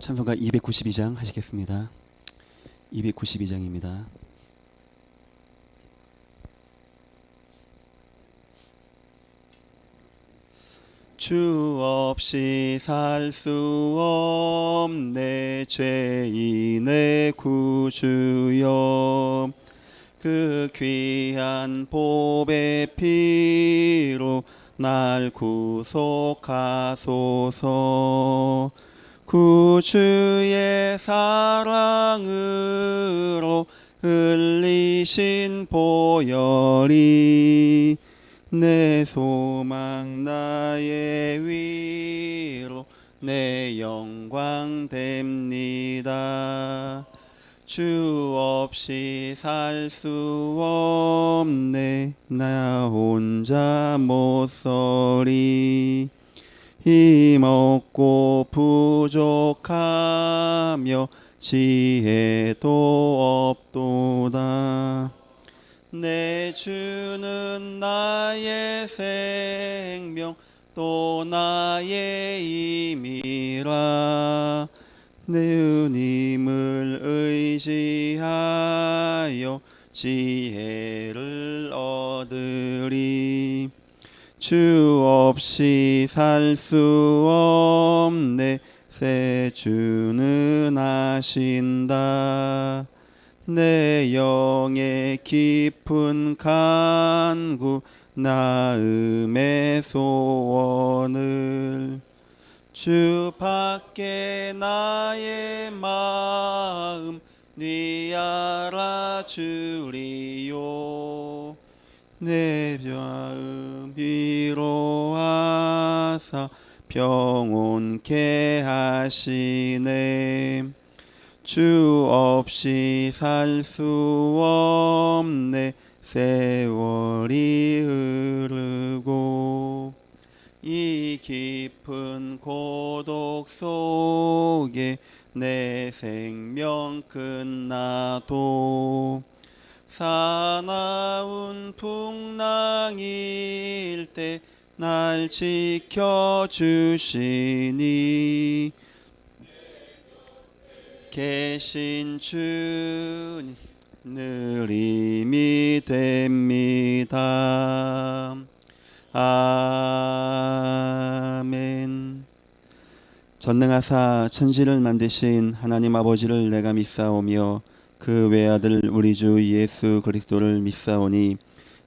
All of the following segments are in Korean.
찬송가 292장 하시겠습니다. 292장입니다. 주 없이 살 수 없네 죄인의 구주여 그 귀한 보배 피로 날 구속하소서 구주의 사랑으로 흘리신 보혈이 내 소망 나의 위로 내 영광 됩니다. 주 없이 살 수 없네. 나 혼자 못 서리 힘없고 부족하며 지혜도 없도다. 내 주는 나의 생명 또 나의 힘이라. 내 주님을 의지하여 지혜를 얻으리 주 없이 살 수 없네. 새 주는 하신다. 내 영의 깊은 간구 나음의 소원을 주 밖에 나의 마음 네 알아주리요. 내 마음 위로하사 평온케 하시네. 주 없이 살 수 없네. 세월이 흐르고 이 깊은 고독 속에 내 생명 끝나도 사나운 풍랑일 때 날 지켜주시니 계신 주님 늘 힘이 됩니다. 아멘. 전능하사 천지를 만드신 하나님 아버지를 내가 믿사오며 그 외아들 우리 주 예수 그리스도를 믿사오니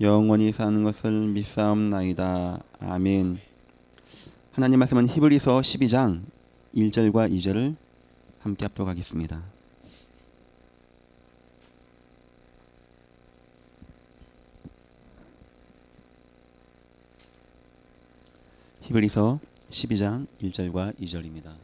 영원히 사는 것을 믿사옵나이다. 아멘. 하나님 말씀은 히브리서 12장 1절과 2절을 함께 합독하겠습니다. 히브리서 12장 1절과 2절입니다.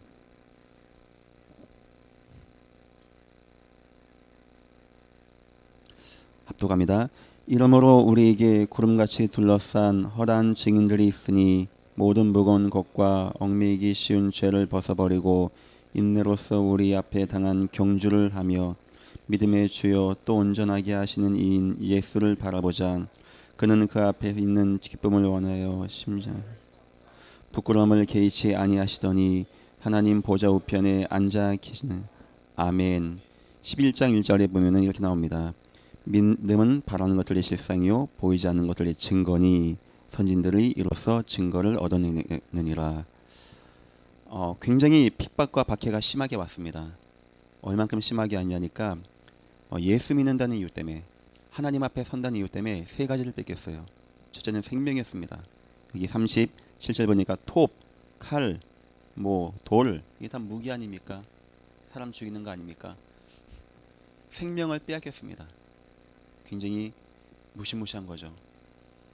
합독합니다. 이러므로 우리에게 구름같이 둘러싼 허란 증인들이 있으니 모든 무거운 것과 얽매이기 쉬운 죄를 벗어버리고 인내로서 우리 앞에 당한 경주를 하며 믿음의 주여 또 온전하게 하시는 이인 예수를 바라보자. 그는 그 앞에 있는 기쁨을 원하여 심장 부끄러움을 개의치 아니하시더니 하나님 보좌 우편에 앉아 계시는 아멘. 11장 1절에 보면은 이렇게 나옵니다 믿음은 바라는 것들의 실상이요 보이지 않는 것들의 증거니 선진들이 이로써 증거를 얻어내느니라. 어, 굉장히 핍박과 박해가 심하게 왔습니다. 얼만큼 심하게 왔냐니까 어, 예수 믿는다는 이유 때문에 하나님 앞에 선다는 이유 때문에 세 가지를 뺏겼어요. 첫째는 생명이었습니다. 여기 37절 보니까 톱, 칼, 뭐 돌 이게 다 무기 아닙니까? 사람 죽이는 거 아닙니까? 생명을 빼앗겼습니다. 굉장히 무시무시한 거죠.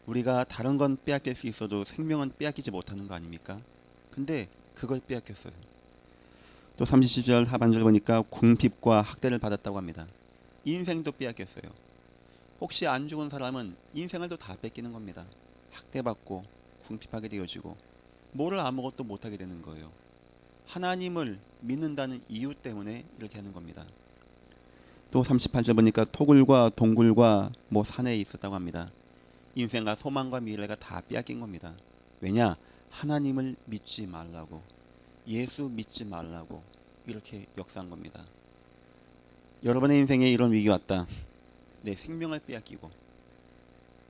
우리가 다른 건 빼앗길 수 있어도 생명은 빼앗기지 못하는 거 아닙니까? 근데 그걸 빼앗겼어요. 또 37절 하반절 보니까 궁핍과 학대를 받았다고 합니다. 인생도 빼앗겼어요. 혹시 안 죽은 사람은 인생을 또 다 뺏기는 겁니다. 학대받고 궁핍하게 되어지고 뭐를 아무것도 못하게 되는 거예요. 하나님을 믿는다는 이유 때문에 이렇게 하는 겁니다. 또 38절 보니까 토굴과 동굴과 뭐 산에 있었다고 합니다. 인생과 소망과 미래가 다 빼앗긴 겁니다. 왜냐? 하나님을 믿지 말라고 예수 믿지 말라고 이렇게 역사한 겁니다. 여러분의 인생에 이런 위기 왔다. 내 생명을 빼앗기고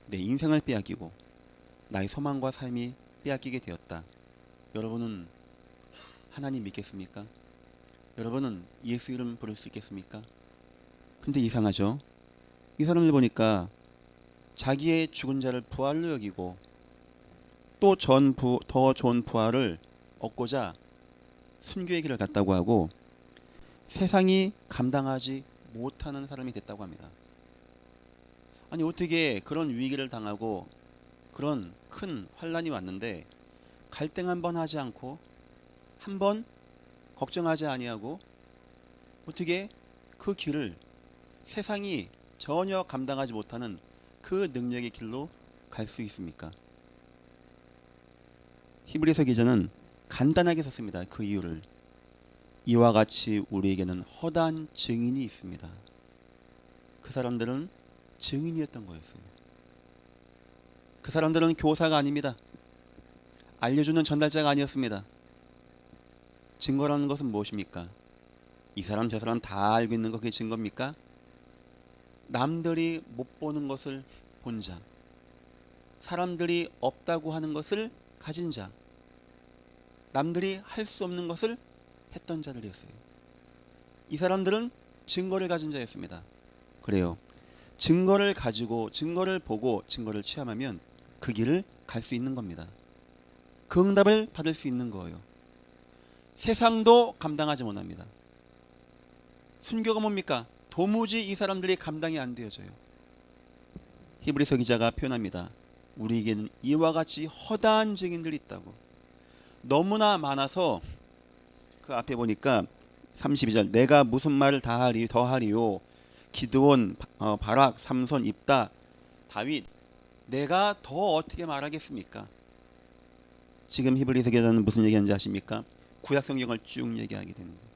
내 인생을 빼앗기고 나의 소망과 삶이 빼앗기게 되었다. 여러분은 하나님 믿겠습니까? 여러분은 예수 이름 부를 수 있겠습니까? 근데 이상하죠. 이 사람들 보니까 자기의 죽은 자를 부활로 여기고 또 전 부 더 좋은 부활을 얻고자 순교의 길을 갔다고 하고 세상이 감당하지 못하는 사람이 됐다고 합니다. 아니 어떻게 그런 위기를 당하고 그런 큰 환란이 왔는데 갈등 한 번 하지 않고 한 번 걱정하지 아니하고 어떻게 그 길을 세상이 전혀 감당하지 못하는 그 능력의 길로 갈 수 있습니까? 히브리서 기자는 간단하게 썼습니다. 그 이유를 이와 같이 우리에게는 허다한 증인이 있습니다. 그 사람들은 증인이었던 거였어요. 그 사람들은 교사가 아닙니다. 알려주는 전달자가 아니었습니다. 증거라는 것은 무엇입니까? 이 사람 저 사람 다 알고 있는 거 그게 증거입니까? 남들이 못 보는 것을 본 자, 사람들이 없다고 하는 것을 가진 자, 남들이 할 수 없는 것을 했던 자들이었어요. 이 사람들은 증거를 가진 자였습니다. 그래요. 증거를 가지고 증거를 보고 증거를 취함하면 그 길을 갈 수 있는 겁니다. 그 응답을 받을 수 있는 거예요. 세상도 감당하지 못합니다. 순교가 뭡니까? 도무지 이 사람들이 감당이 안 되어져요. 히브리서 기자가 표현합니다. 우리에게는 이와 같이 허다한 증인들이 있다고. 너무나 많아서 그 앞에 보니까 32절 내가 무슨 말을 다 하리 더 하리요 기드온 어, 바락 삼손 입다 다윗 내가 더 어떻게 말하겠습니까? 지금 히브리서 기자는 무슨 얘기하는지 아십니까? 구약 성경을 쭉 얘기하게 되는 거예요.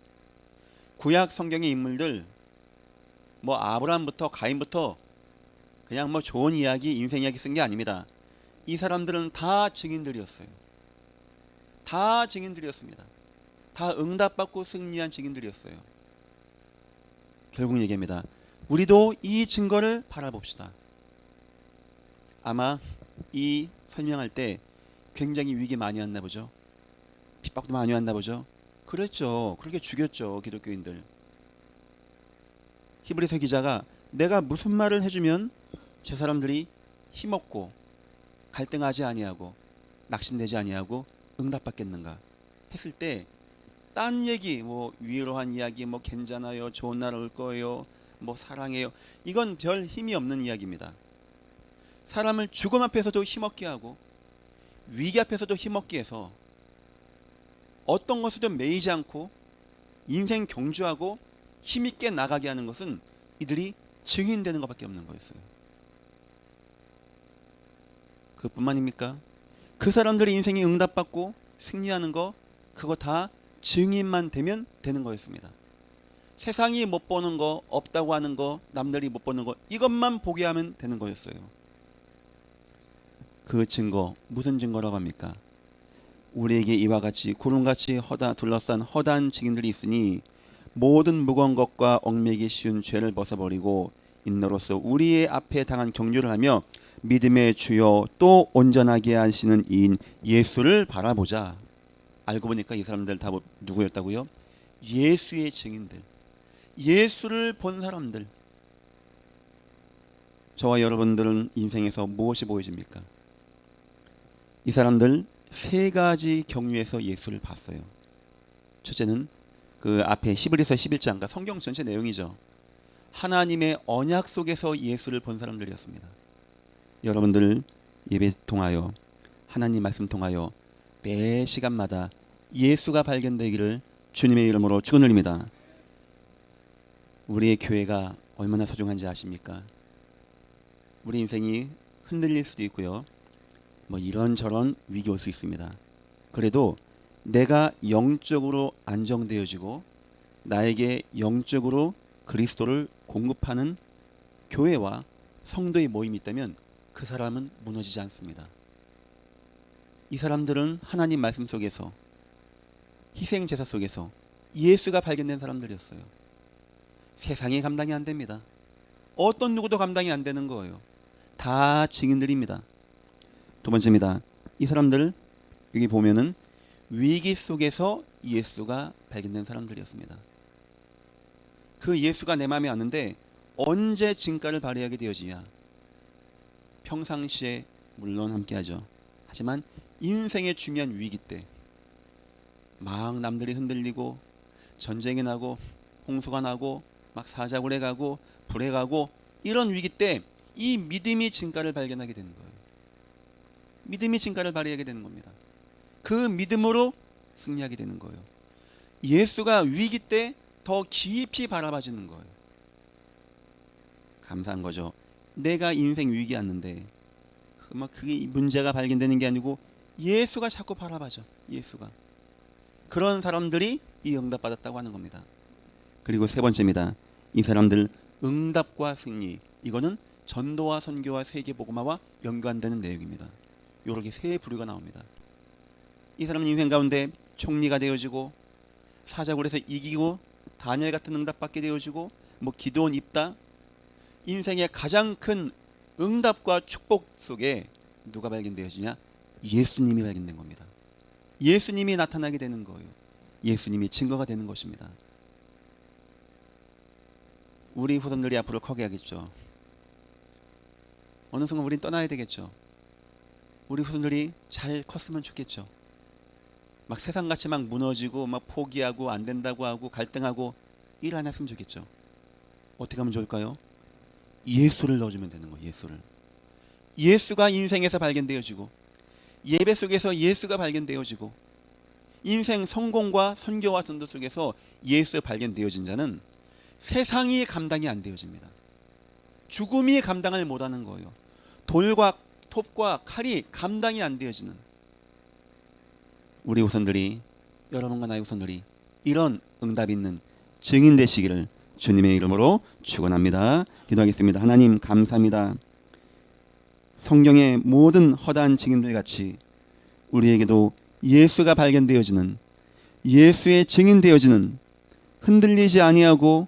구약 성경의 인물들 뭐 아브라함부터 가인부터 그냥 뭐 좋은 이야기 인생 이야기 쓴 게 아닙니다. 이 사람들은 다 증인들이었어요. 다 증인들이었습니다. 다 응답받고 승리한 증인들이었어요. 결국 얘기합니다. 우리도 이 증거를 바라봅시다. 아마 이 설명할 때 굉장히 위기 많이 왔나 보죠. 핍박도 많이 왔나 보죠. 그랬죠. 그렇게 죽였죠. 기독교인들. 히브리서 기자가 내가 무슨 말을 해주면 저 사람들이 힘없고 갈등하지 아니하고 낙심되지 아니하고 응답받겠는가 했을 때 딴 얘기 뭐 위로한 이야기 뭐 괜찮아요 좋은 날 올 거예요 뭐 사랑해요 이건 별 힘이 없는 이야기입니다. 사람을 죽음 앞에서도 힘없게 하고 위기 앞에서도 힘없게 해서 어떤 것에도 매이지 않고 인생 경주하고 힘있게 나가게 하는 것은 이들이 증인되는 것밖에 없는 거였어요 그뿐만입니까? 그 사람들의 인생이 응답받고 승리하는 거 그거 다 증인만 되면 되는 거였습니다. 세상이 못 보는 거 없다고 하는 거 남들이 못 보는 거 이것만 보게 하면 되는 거였어요. 그 증거 무슨 증거라고 합니까? 우리에게 이와 같이 구름같이 허다 둘러싼 허다한 증인들이 있으니 모든 무거운 것과 얽매기 쉬운 죄를 벗어버리고 인너로서 우리의 앞에 당한 경주를 하며 믿음의 주여 또 온전하게 하시는 이인 예수를 바라보자. 알고 보니까 이 사람들 다 뭐- 누구였다고요? 예수의 증인들. 예수를 본 사람들. 저와 여러분들은 인생에서 무엇이 보여집니까? 이 사람들 세 가지 경유에서 예수를 봤어요. 첫째는 그 앞에 히브리서 11장과 성경 전체 내용이죠. 하나님의 언약 속에서 예수를 본 사람들이었습니다. 여러분들 예배 통하여 하나님 말씀 통하여 매 시간마다 예수가 발견되기를 주님의 이름으로 축원드립니다. 우리의 교회가 얼마나 소중한지 아십니까? 우리 인생이 흔들릴 수도 있고요. 뭐 이런저런 위기 올 수 있습니다. 그래도 내가 영적으로 안정되어지고 나에게 영적으로 그리스도를 공급하는 교회와 성도의 모임이 있다면 그 사람은 무너지지 않습니다. 이 사람들은 하나님 말씀 속에서 희생 제사 속에서 예수가 발견된 사람들이었어요. 세상이 감당이 안 됩니다. 어떤 누구도 감당이 안 되는 거예요. 다 증인들입니다. 두 번째입니다. 이 사람들 여기 보면은 위기 속에서 예수가 발견된 사람들이었습니다. 그 예수가 내 마음에 왔는데 언제 진가를 발휘하게 되어지냐? 평상시에 물론 함께하죠. 하지만 인생의 중요한 위기 때 막 남들이 흔들리고 전쟁이 나고 홍수가 나고 막 사자굴에 가고 불에 가고 이런 위기 때 이 믿음이 진가를 발견하게 되는 거예요. 믿음이 진가를 발휘하게 되는 겁니다. 그 믿음으로 승리하게 되는 거예요. 예수가 위기 때 더 깊이 바라봐지는 거예요. 감사한 거죠. 내가 인생 위기 왔는데 그막 그게 문제가 발견되는 게 아니고 예수가 자꾸 바라봐죠. 예수가 그런 사람들이 이 응답 받았다고 하는 겁니다. 그리고 세 번째입니다. 이 사람들 응답과 승리 이거는 전도와 선교와 세계 복음화와 연관되는 내용입니다. 이렇게 세 부류가 나옵니다. 이 사람은 인생 가운데 총리가 되어지고 사자굴에서 이기고 다니엘 같은 응답 받게 되어지고 뭐 기도원 입다 인생의 가장 큰 응답과 축복 속에 누가 발견되어지냐? 예수님이 발견된 겁니다. 예수님이 나타나게 되는 거예요. 예수님이 증거가 되는 것입니다. 우리 후손들이 앞으로 커게 하겠죠. 어느 순간 우린 떠나야 되겠죠. 우리 후손들이 잘 컸으면 좋겠죠. 막 세상같이 막 무너지고 막 포기하고 안 된다고 하고 갈등하고 일 안 했으면 좋겠죠. 어떻게 하면 좋을까요? 예수를 넣어주면 되는 거예요. 예수를. 예수가 인생에서 발견되어지고 예배 속에서 예수가 발견되어지고 인생 성공과 선교와 전도 속에서 예수 발견되어진 자는 세상이 감당이 안 되어집니다. 죽음이 감당을 못하는 거예요. 돌과 톱과 칼이 감당이 안 되어지는 우리 후손들이 여러분과 나의 후손들이 이런 응답 있는 증인 되시기를 주님의 이름으로 축원합니다. 기도하겠습니다. 하나님 감사합니다. 성경의 모든 허다한 증인들 같이 우리에게도 예수가 발견되어지는 예수의 증인 되어지는 흔들리지 아니하고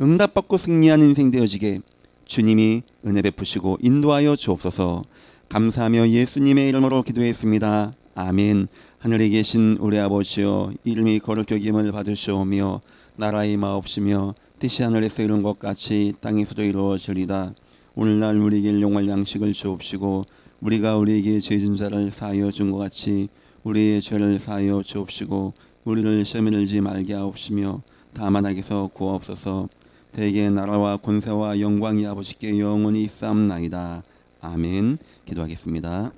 응답받고 승리하는 인생 되어지게 주님이 은혜 베푸시고 인도하여 주옵소서. 감사하며 예수님의 이름으로 기도했습니다. 아멘. 하늘에 계신 우리 아버지여 이름이 거룩히 여김을 받으시오며 나라의 마옵시며 뜻이 하늘에서 이룬 것 같이 땅에서도 이루어지리다. 오늘날 우리에게 용할 양식을 주옵시고 우리가 우리에게 죄진 자를 사하여 준 것 같이 우리의 죄를 사하여 주옵시고 우리를 시험에 들지 말게 하옵시며 다만 악에서 구하옵소서 대개 나라와 권세와 영광이 아버지께 영원히 쌓옵나이다. 아멘. 기도하겠습니다.